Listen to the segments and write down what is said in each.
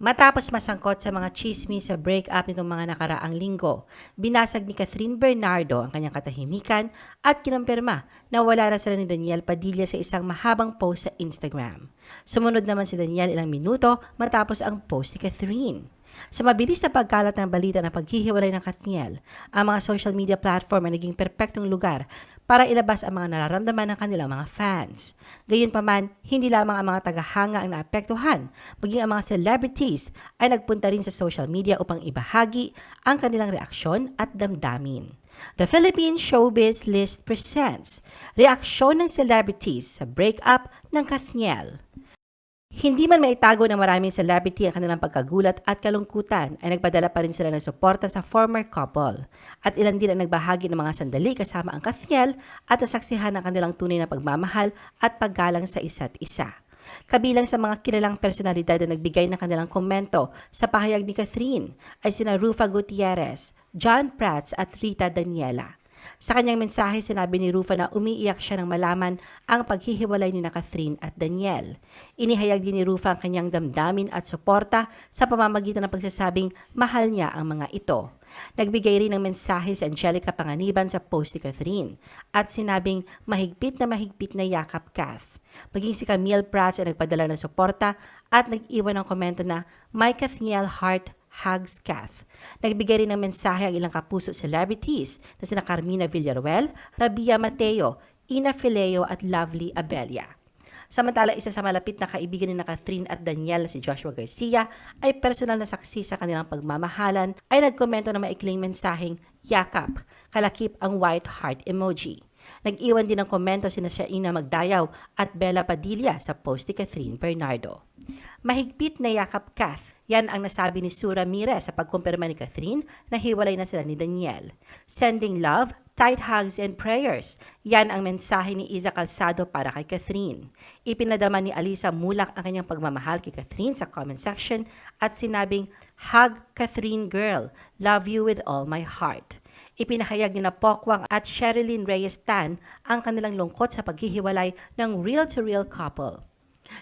Matapos masangkot sa mga chismis sa breakup nitong mga nakaraang linggo, binasag ni Catherine Bernardo ang kanyang katahimikan at kinumpirma na wala na sila ni Daniel Padilla sa isang mahabang post sa Instagram. Sumunod naman si Daniel ilang minuto matapos ang post ni Catherine. Sa mabilis na pagkalat ng balita ng paghihiwalay ng Katniel, ang mga social media platform ay naging perpektong lugar para ilabas ang mga nararamdaman ng kanilang mga fans. Gayunpaman, hindi lamang ang mga tagahanga ang naapektuhan, maging ang mga celebrities ay nagpunta rin sa social media upang ibahagi ang kanilang reaksyon at damdamin. The Philippine Showbiz List presents Reaksyon ng Celebrities sa Breakup ng Katniel. Hindi man maitago ng maraming celebrity ang kanilang pagkagulat at kalungkutan ay nagpadala pa rin sila ng suporta sa former couple. At ilan din ang nagbahagi ng mga sandali kasama ang Katniel at nasaksihan ng kanilang tunay na pagmamahal at paggalang sa isa't isa. Kabilang sa mga kilalang personalidad na nagbigay ng kanilang komento sa pahayag ni Catherine ay sina Rufa Gutierrez, John Prats at Rita Daniela. Sa kanyang mensahe, sinabi ni Rufa na umiiyak siya nang malaman ang paghihiwalay ni na Catherine at Daniel. Inihayag din ni Rufa ang kanyang damdamin at suporta sa pamamagitan ng pagsasabing mahal niya ang mga ito. Nagbigay rin ng mensahe si Angelica Panganiban sa post ni Catherine at sinabing mahigpit na mahigpit na yakap Kath. Maging si Camille Prats ay nagpadala ng suporta at nag-iwan ng komento na My Kathniel Heart Hugs Kath. Nagbigay rin ng mensahe ang ilang kapuso celebrities na sina Carmina Villaruel, Rabia Mateo, Ina Fileo at Lovely Abelia. Samantala, isa sa malapit na kaibigan ni na Catherine at Daniel na si Joshua Garcia ay personal na saksi sa kanilang pagmamahalan ay nagkomento na maikling mensaheng yakap, kalakip ang white heart emoji. Nag-iwan din ng komento sina Shaina Magdayaw at Bella Padilla sa post ni Catherine Bernardo. Mahigpit na yakap Kath, yan ang nasabi ni Sue Ramirez sa pagkumpirma ni Catherine na hiwalay na sila ni Daniel. Sending love, tight hugs and prayers. Yan ang mensahe ni Iza Calzado para kay Catherine. Ipinadama ni Alisa Mulak ang kanyang pagmamahal kay Catherine sa comment section at sinabing, Hug Catherine girl, love you with all my heart. Ipinahayag ni na Pokwang at Sherilyn Reyes Tan ang kanilang lungkot sa paghihiwalay ng real-to-real couple.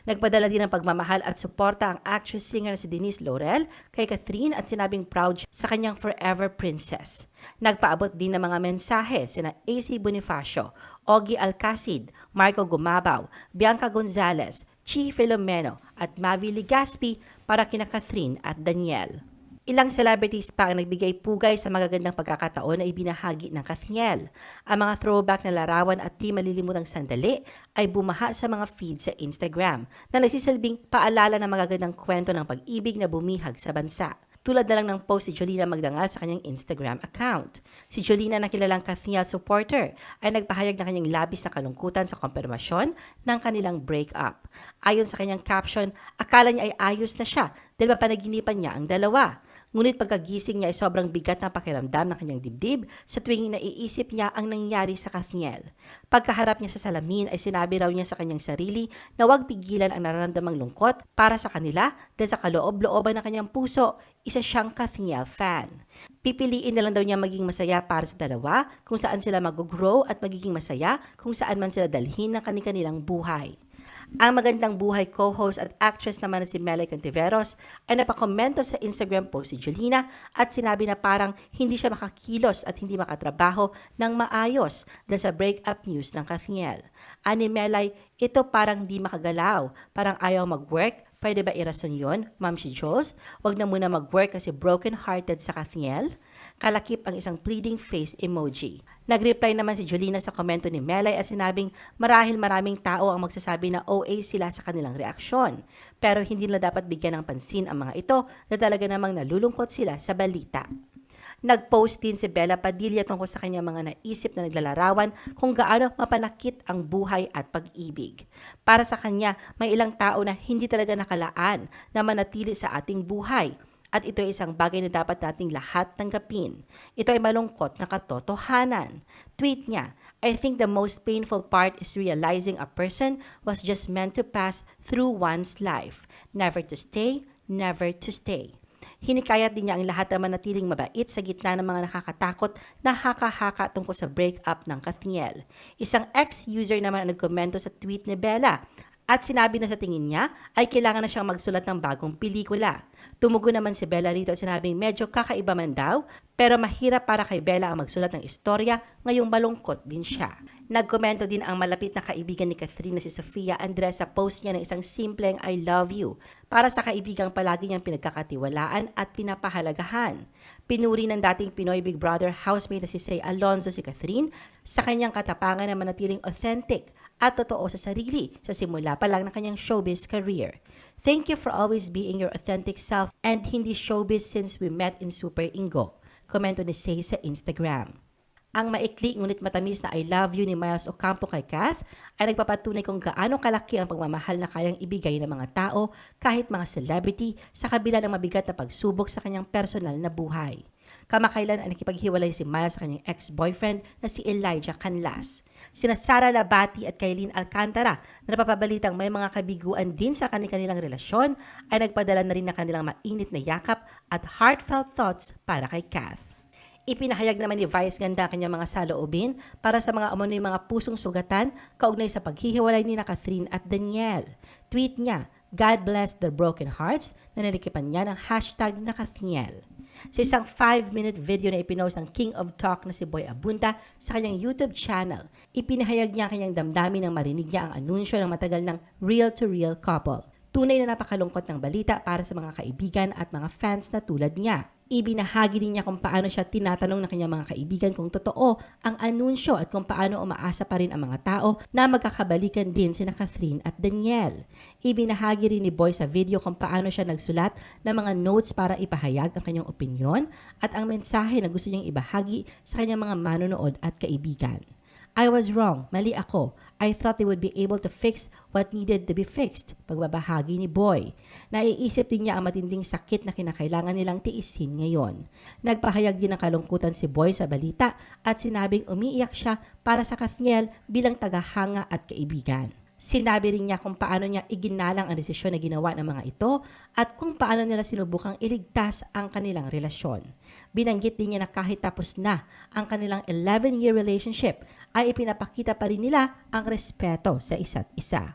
Nagpadala din ng pagmamahal at suporta ang actress-singer na si Denise Laurel kay Catherine at sinabing proud sa kanyang forever princess. Nagpaabot din ng mga mensahe sina AC Bonifacio, Ogie Alcacid, Marco Gumabaw, Bianca Gonzalez, Chi Filomeno at Mavi Ligaspi para kina Catherine at Daniel. Ilang celebrities pa ang nagbigay pugay sa magagandang pagkakataon na ibinahagi ng Kathniel. Ang mga throwback na larawan at di malilimutang sandali ay bumaha sa mga feed sa Instagram na nagsisilbing paalala ng magagandang kwento ng pag-ibig na bumihag sa bansa. Tulad na lang ng post si Jolina Magdangal sa kanyang Instagram account. Si Jolina na kilalang Kathniel supporter ay nagpahayag ng kanyang labis na kalungkutan sa konfirmasyon ng kanilang breakup. Ayon sa kanyang caption, akala niya ay ayos na siya dahil mapanaginipan niya ang dalawa. Ngunit pagkagising niya ay sobrang bigat ng pakiramdam ng kanyang dibdib sa tuwing naiisip niya ang nangyari sa Kathniel. Pagkaharap niya sa salamin ay sinabi raw niya sa kanyang sarili na huwag pigilan ang nararamdamang lungkot para sa kanila dahil sa kaloob-looban ng kanyang puso, isa siyang Kathniel fan. Pipiliin na lang daw niya maging masaya para sa dalawa kung saan sila mag-grow at magiging masaya kung saan man sila dalhin ng kanilang buhay. Ang magandang buhay co-host at actress naman na si Melay Cantiveros ay napakomento sa Instagram post si Jolina at sinabi na parang hindi siya makakilos at hindi makatrabaho ng maayos dahil sa breakup news ng Kathniel. Ani Melay, ito parang di makagalaw, parang ayaw mag-work, Pwede ba irason yon, Ma'am si Jules? Huwag na muna mag-work kasi broken-hearted sa Kathniel? Kalakip ang isang pleading face emoji. Nag-reply naman si Jolina sa komento ni Melay at sinabing marahil maraming tao ang magsasabi na OA sila sa kanilang reaksyon. Pero hindi nila dapat bigyan ng pansin ang mga ito na talaga namang nalulungkot sila sa balita. Nag-post din si Bella Padilla tungkol sa kanyang mga naisip na naglalarawan kung gaano mapanakit ang buhay at pag-ibig. Para sa kanya, may ilang tao na hindi talaga nakalaan na manatili sa ating buhay. At ito ay isang bagay na dapat nating lahat tanggapin. Ito ay malungkot na katotohanan. Tweet niya, I think the most painful part is realizing a person was just meant to pass through one's life, never to stay, never to stay. Hinikayat din niya ang lahat na manatiling mabait sa gitna ng mga nakakatakot na haka-haka tungkol sa breakup ng Kathniel. Isang ex-user naman ang nagkomento sa tweet ni Bella At sinabi na sa tingin niya ay kailangan na siyang magsulat ng bagong pelikula. Tumugon naman si Bella rito at sinabing medyo kakaiba man daw pero mahirap para kay Bella ang magsulat ng istorya ngayong malungkot din siya. Nagkomento din ang malapit na kaibigan ni Catherine na si Sofia Andres sa post niya ng isang simpleng I love you para sa kaibigang palagi niyang pinagkakatiwalaan at pinapahalagahan. Pinuri ng dating Pinoy Big Brother housemate na si Say Alonzo si Catherine sa kanyang katapangan na manatiling authentic at totoo sa sarili sa simula pa lang ng kanyang showbiz career. Thank you for always being your authentic self and hindi showbiz since we met in Super Ingo. Komento ni Say sa Instagram. Ang maikli ngunit matamis na I love you ni Miles Ocampo kay Kath ay nagpapatunay kung gaano kalaki ang pagmamahal na kayang ibigay ng mga tao kahit mga celebrity sa kabila ng mabigat na pagsubok sa kanyang personal na buhay. Kamakailan ay nakipaghiwalay si Miles sa kanyang ex-boyfriend na si Elijah Canlas. Sina Sara Labati at Kailin Alcantara na napapabalitang may mga kabiguan din sa kanilang relasyon ay nagpadala na rin na kanilang mainit na yakap at heartfelt thoughts para kay Kath. Ipinahayag naman ni Vice Ganda ang kanyang mga saloobin para sa mga umano'y mga pusong sugatan kaugnay sa paghihiwalay ni na Catherine at Daniel. Tweet niya, God bless the broken hearts na nalikipan niya ng hashtag na Kathniel. Sa isang 5-minute video na ipinost ng King of Talk na si Boy Abunda sa kanyang YouTube channel, ipinahayag niya ang kanyang damdamin nang marinig niya ang anunsyo ng matagal ng real-to-real couple. Tunay na napakalungkot ng balita para sa mga kaibigan at mga fans na tulad niya. Ibinahagi din niya kung paano siya tinatanong ng kanyang mga kaibigan kung totoo ang anunsyo at kung paano umaasa pa rin ang mga tao na magkakabalikan din sina Catherine at Daniel. Ibinahagi rin ni Boy sa video kung paano siya nagsulat ng mga notes para ipahayag ang kanyang opinyon at ang mensahe na gusto niyang ibahagi sa kanyang mga manonood at kaibigan. I was wrong. Mali ako. I thought they would be able to fix what needed to be fixed. Pagbabahagi ni Boy. Naiisip din niya ang matinding sakit na kinakailangan nilang tiisin ngayon. Nagpahayag din ng kalungkutan si Boy sa balita at sinabing umiiyak siya para sa Kathniel bilang tagahanga at kaibigan. Sinabi rin niya kung paano niya iginalang ang desisyon na ginawa ng mga ito at kung paano nila sinubukang iligtas ang kanilang relasyon. Binanggit din niya na kahit tapos na ang kanilang 11-year relationship ay ipinapakita pa rin nila ang respeto sa isa't isa.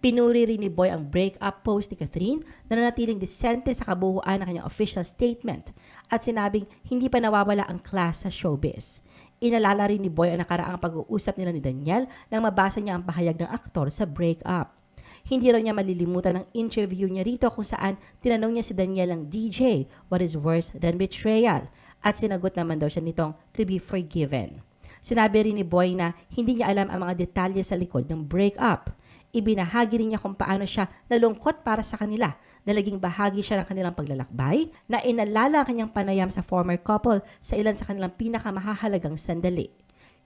Pinuri rin ni Boy ang breakup post ni Catherine na nanatiling disente sa kabuuan ng kanyang official statement at sinabing hindi pa nawawala ang class sa showbiz. Inalala rin ni Boy ang nakaraang pag-uusap nila ni Daniel nang mabasa niya ang pahayag ng aktor sa breakup. Hindi raw niya malilimutan ang interview niya rito kung saan tinanong niya si Daniel ang DJ, what is worse than betrayal? At sinagot naman daw siya nitong to be forgiven. Sinabi rin ni Boy na hindi niya alam ang mga detalye sa likod ng breakup. Ibinahagi rin niya kung paano siya nalungkot para sa kanila na naging bahagi siya ng kanilang paglalakbay, na inalala ang kanyang panayam sa former couple sa ilan sa kanilang pinakamahahalagang sandali.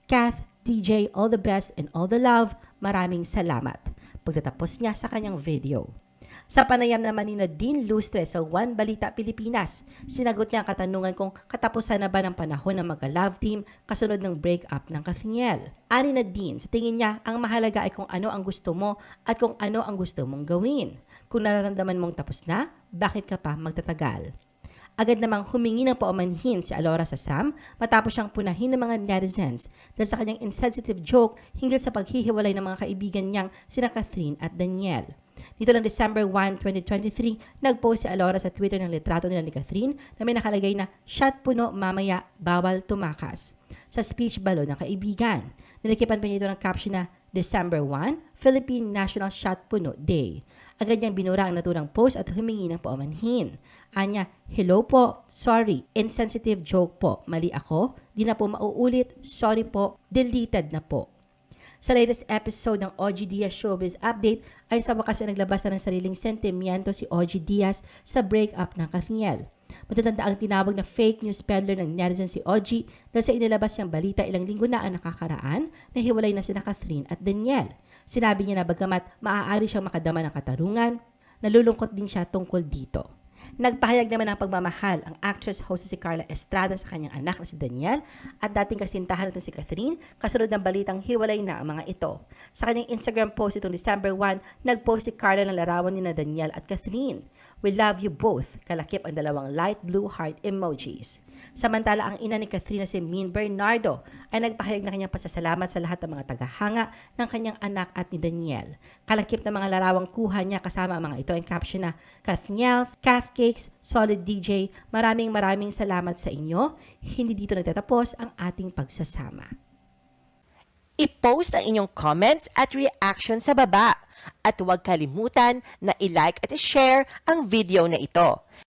Kath, DJ, all the best and all the love, maraming salamat. Pagtatapos niya sa kanyang video. Sa panayam naman ni Nadine Lustre sa One Balita Pilipinas, sinagot niya ang katanungan kung katapusan na ba ng panahon ng magka-love team kasunod ng breakup ng Kathniel. Ani Nadine, sa tingin niya, ang mahalaga ay kung ano ang gusto mo at kung ano ang gusto mong gawin. Kung nararamdaman mong tapos na, bakit ka pa magtatagal? Agad namang humingi ng paumanhin si Alora sa Sam matapos siyang punahin ng mga netizens dahil sa kanyang insensitive joke hinggil sa paghihiwalay ng mga kaibigan niyang sina Catherine at Daniel. Dito lang December 1, 2023, nag-post si Alora sa Twitter ng litrato nila ni Catherine na may nakalagay na shot puno mamaya, bawal tumakas. Sa speech balo ng kaibigan. Nilikipan pa niya ito ng caption na December 1, Philippine National Shot Puno Day. Agad niyang binura ang naturang post at humingi ng paumanhin. Anya, hello po, sorry, insensitive joke po, mali ako, di na po mauulit, sorry po, deleted na po. Sa latest episode ng OG Diaz Showbiz Update ay sa wakas ay naglabas na ng sariling sentimiento si OG Diaz sa breakup ng Kathniel. Matatanda ang tinawag na fake news peddler ng netizen si OG dahil sa inilabas niyang balita ilang linggo na ang nakakaraan na hiwalay na sina Catherine at Daniel. Sinabi niya na bagamat maaari siyang makadama ng katarungan, nalulungkot din siya tungkol dito. Nagpahayag naman ng pagmamahal ang actress host si Carla Estrada sa kanyang anak na si Daniel at dating kasintahan nito si Catherine kasunod ng balitang hiwalay na ang mga ito. Sa kanyang Instagram post itong December 1, nagpost si Carla ng larawan ni na Daniel at Catherine. We love you both. Kalakip ang dalawang light blue heart emojis. Samantala, ang ina ni Catherine na si Min Bernardo ay nagpahayag na kanyang pasasalamat sa lahat ng mga tagahanga ng kanyang anak at ni Daniel. Kalakip na mga larawang kuha niya kasama ang mga ito ang caption na Kathniels, Kath Cakes, Solid DJ, maraming maraming salamat sa inyo. Hindi dito nagtatapos ang ating pagsasama. I-post ang inyong comments at reaction sa baba. At huwag kalimutan na i-like at i-share ang video na ito.